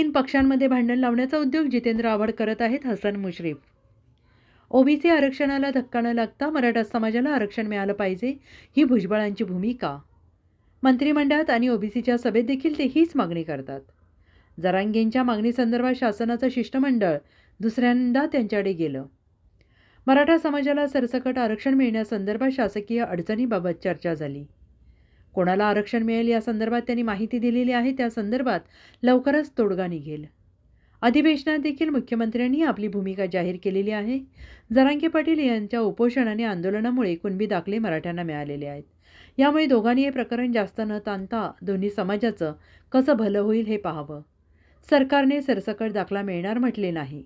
तीन पक्षांमध्ये भांडण लावण्याचा उद्योग जितेंद्र आव्हाड करत आहेत हसन मुश्रीफ. ओबीसी आरक्षणाला धक्का न लागता मराठा समाजाला आरक्षण मिळालं पाहिजे ही भुजबळांची भूमिका. मंत्रिमंडळात आणि ओबीसीच्या सभेत देखील ते हीच मागणी करतात. जरांगेंच्या मागणीसंदर्भात शासनाचं शिष्टमंडळ दुसऱ्यांदा त्यांच्याकडे गेलं. मराठा समाजाला सरसकट आरक्षण मिळण्यासंदर्भात शासकीय अडचणीबाबत चर्चा झाली. कोणाला आरक्षण मिळेल या संदर्भात त्यांनी माहिती दिलेली आहे. त्या संदर्भात लवकरच तोडगा निघेल. अधिवेशनात देखील मुख्यमंत्र्यांनी आपली भूमिका जाहीर केलेली आहे. जरांगे पाटील यांच्या उपोषण आणि आंदोलनामुळे कुणबी दाखले मराठ्यांना मिळालेले आहेत. यामुळे दोघांनी हे प्रकरण जास्त न ताणता दोन्ही समाजाचं कसं भलं होईल हे पाहावं. सरकारने सरसकट दाखला मिळणार म्हटले नाही.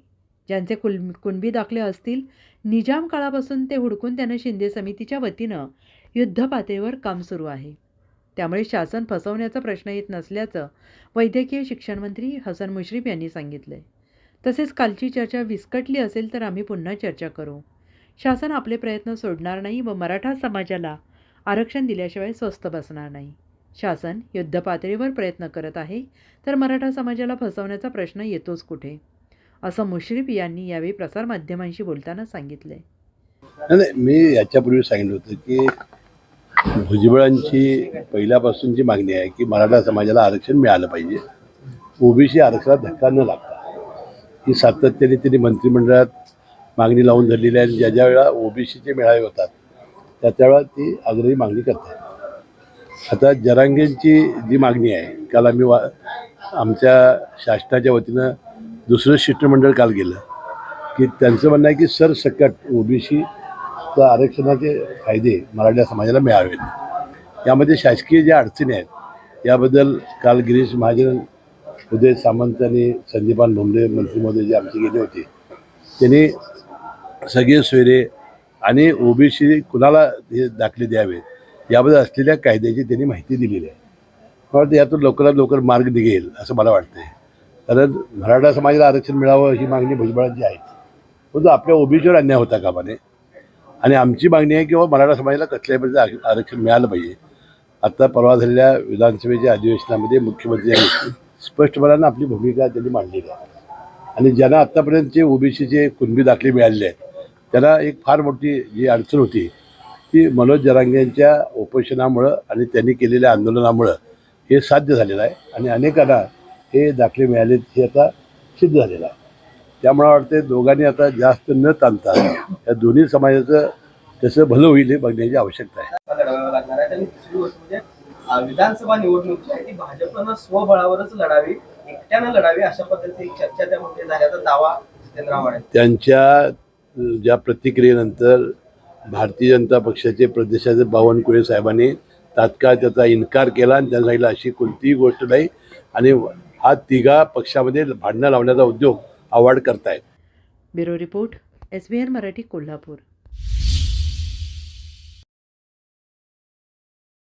ज्यांचे कुल कुणबी दाखले असतील निजाम काळापासून ते हुडकून त्यांना शिंदे समितीच्या वतीनं युद्धपातळीवर काम सुरू आहे. त्यामुळे शासन फसवण्याचा प्रश्न येत नसल्याचं वैद्यकीय शिक्षण मंत्री हसन मुश्रीफ यांनी सांगितलं तसेच कालची चर्चा विस्कटली असेल तर आम्ही पुन्हा चर्चा करू. शासन आपले प्रयत्न सोडणार नाही व मराठा समाजाला आरक्षण दिल्याशिवाय स्वस्त बसणार नाही. शासन युद्धपातळीवर प्रयत्न करत आहे तर मराठा समाजाला फसवण्याचा प्रश्न येतोच कुठे? असं मुश्रीफ यांनी यावेळी प्रसारमाध्यमांशी बोलताना सांगितले नाही नाही, मी याच्यापूर्वी सांगितलं होतं की भुजबळांची पहिल्यापासूनची मागणी आहे की मराठा समाजाला आरक्षण मिळालं पाहिजे ओबीसी आरक्षणात धक्का न लागता. ही सातत्याने त्यांनी मंत्रिमंडळात मागणी लावून धरलेली आहे. आणि ज्या ज्या वेळा ओबीसीचे मेळावे होतात त्या त्यावेळा ती आग्रही मागणी करतात. आता जरांगेंची जी मागणी आहे काल आम्ही वा आमच्या शासनाच्या वतीनं दुसरं शिष्टमंडळ काल गेलं की त्यांचं म्हणणं आहे की सरसकट ओबीसी आरक्षणाचे फायदे मराठा समाजाला मिळावेत. यामध्ये शासकीय ज्या अडचणी आहेत याबद्दल काल गिरीश महाजन उदय सामंत आणि संदीपान भोमरे मंत्री महोदय जे आमचे गेले होते त्यांनी सगळे सोयरे आणि ओबीसी कुणाला हे दाखले द्यावेत याबद्दल असलेल्या कायद्याची त्यांनी माहिती दिलेली आहे. मला वाटतं यातून लवकरात लवकर मार्ग निघेल असं मला वाटतंय. कारण मराठा समाजाला आरक्षण मिळावं ही मागणी भुजबळांची आहे. परंतु आपल्या ओबीसीवर अन्याय होता कामाने. आणि आमची मागणी आहे की बाबा मराठा समाजाला कसल्याही आरक्षण मिळालं पाहिजे. आत्ता परवा झालेल्या विधानसभेच्या अधिवेशनामध्ये मुख्यमंत्री स्पष्टपणानं आपली भूमिका त्यांनी मांडलेली आहे. आणि ज्यांना आत्तापर्यंतचे ओबीसीचे कुणबी दाखले मिळालेले आहेत त्यांना एक फार मोठी जी अडचण होती ती मनोज जरांगेंच्या उपोषणामुळं आणि त्यांनी केलेल्या आंदोलनामुळं हे साध्य झालेलं आहे. आणि अनेकांना हे दाखले मिळाले हे आता सिद्ध झालेलं आहे. त्यामुळे वाटते दोघांनी आता जास्त न ताणता या दोन्ही समाजाचं कसं भलं होईल हे बघण्याची आवश्यकता आहे. म्हणजे विधानसभा निवडणूक जी आहे ती भाजपनं स्वबळावरच लढावी एकट्यानं लढावी अशा पद्धतीची चर्चा त्यामध्ये झाल्याचा दावा जितेंद्र आव्हाड त्यांच्या ज्या प्रतिक्रियेनंतर भारतीय जनता पक्षाचे प्रदेशाचे बावनकुळे साहेबांनी तात्काळ त्याचा इन्कार केला आणि त्यांना सांगितलं अशी कोणतीही गोष्ट नाही. आणि हा तिघा पक्षामध्ये भांडणं लावण्याचा उद्योग आवाड करतायत. Bureau report S B N Marathi Kolhapur.